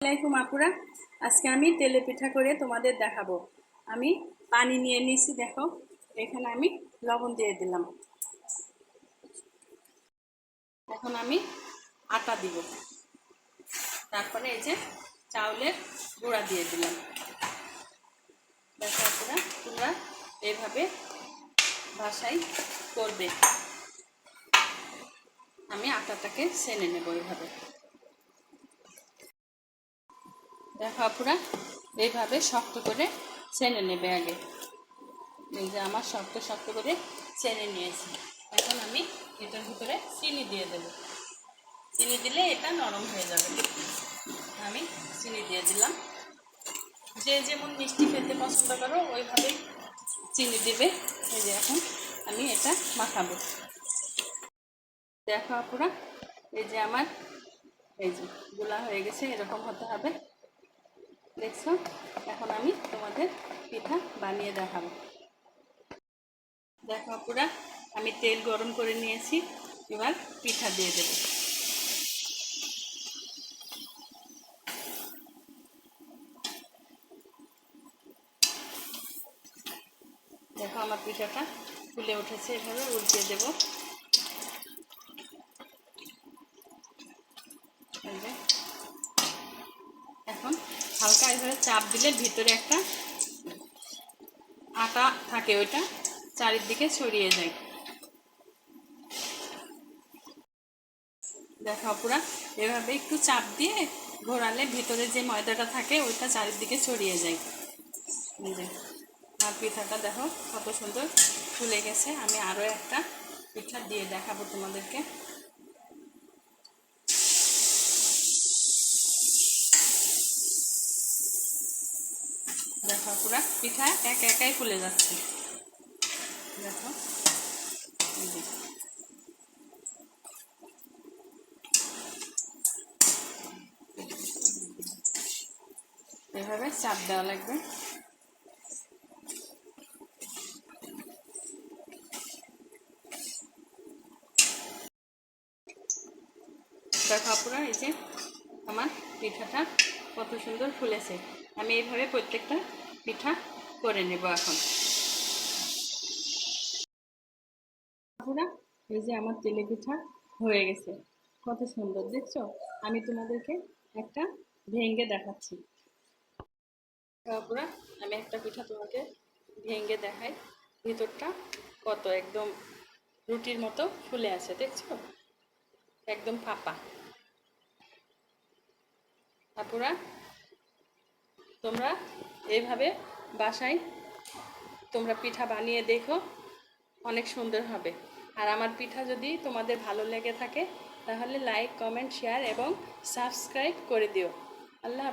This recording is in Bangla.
আসসালামাইকুম আপুরা। আজকে আমি তেলে পিঠা করে তোমাদের দেখাবো। আমি পানি নিয়ে নিয়েছি, দেখো। এখানে আমি লবণ দিয়ে দিলাম। এখন আমি আটা দিব। তারপরে এই যে চাউলের গুঁড়া দিয়ে দিলাম। দেখো আপুরা, তোমরা এইভাবে ভাষাই করবে। আমি আটাটাকে সেনে নেব এইভাবে দেখো আপুরা, এইভাবে শক্ত করে ছেনে নেবে আগে। এই যে আমার শক্ত শক্ত করে ছেনে নিয়েছি। এখন আমি এটার ভিতরে চিনি দিয়ে দেব। চিনি দিলে এটা নরম হয়ে যাবে। আমি চিনি দিয়ে দিলাম। যে যেমন মিষ্টি খেতে পছন্দ করো ওইভাবেই চিনি দিবে। এই যে এখন আমি এটা মাখাবো। দেখো আপুরা, এই যে আমার, এই যে গোলা হয়ে গেছে, এরকম হতে হবে। দেখছ? এখন আমি তোমাদের পিঠা বানিয়ে দেখাবো। দেখো পুরা আমি তেল গরম করে নিয়েছি, এবার পিঠা দিয়ে দেব। দেখো আমার পিঠাটা ফুলে উঠেছে, এভাবে উল্টিয়ে দেব এই যে এখন হালকা এভাবে চাপ দিলে ভিতরে একটা আটা থাকে, ওইটা চারিদিকে ছড়িয়ে যায়। দেখো পুরা এভাবে একটু চাপ দিয়ে ঘোরালে ভিতরে যে ময়দাটা থাকে, ওইটা চারিদিকে ছড়িয়ে যায়। আর পিঠাটা দেখো কত সুন্দর ফুলে গেছে। আমি আরও একটা পিঠা দিয়ে দেখাবো তোমাদেরকে। দেখো পুরা পিঠা এক একাই ফুলে যাচ্ছে। দেখো। এভাবে চাপ দেওয়া লাগবে। দেখো আপুরা এই যে আমার পিঠাটা কত সুন্দর ফুলেছে। আমি এইভাবে প্রত্যেকটা পিঠা করে নেব এখন। এই যে আমার তেলে পিঠা হয়ে গেছে। কত সুন্দর, দেখছ? আমি তোমাদেরকে একটা ভেঙ্গে দেখাচ্ছি। আপুরা আমি একটা পিঠা তোমাকে ভেঙ্গে দেখাই। ভিতরটা কত একদম রুটির মতো ফুলে আছে, দেখছ? একদম ফাঁপা। আপুরা তোমরা এভাবে বাসায় তোমরা পিঠা বানিয়ে দেখো, অনেক সুন্দর হবে। আর আমার পিঠা যদি তোমাদের ভালো লেগে থাকে, তাহলে লাইক কমেন্ট শেয়ার এবং সাবস্ক্রাইব করে দিও। আল্লাহ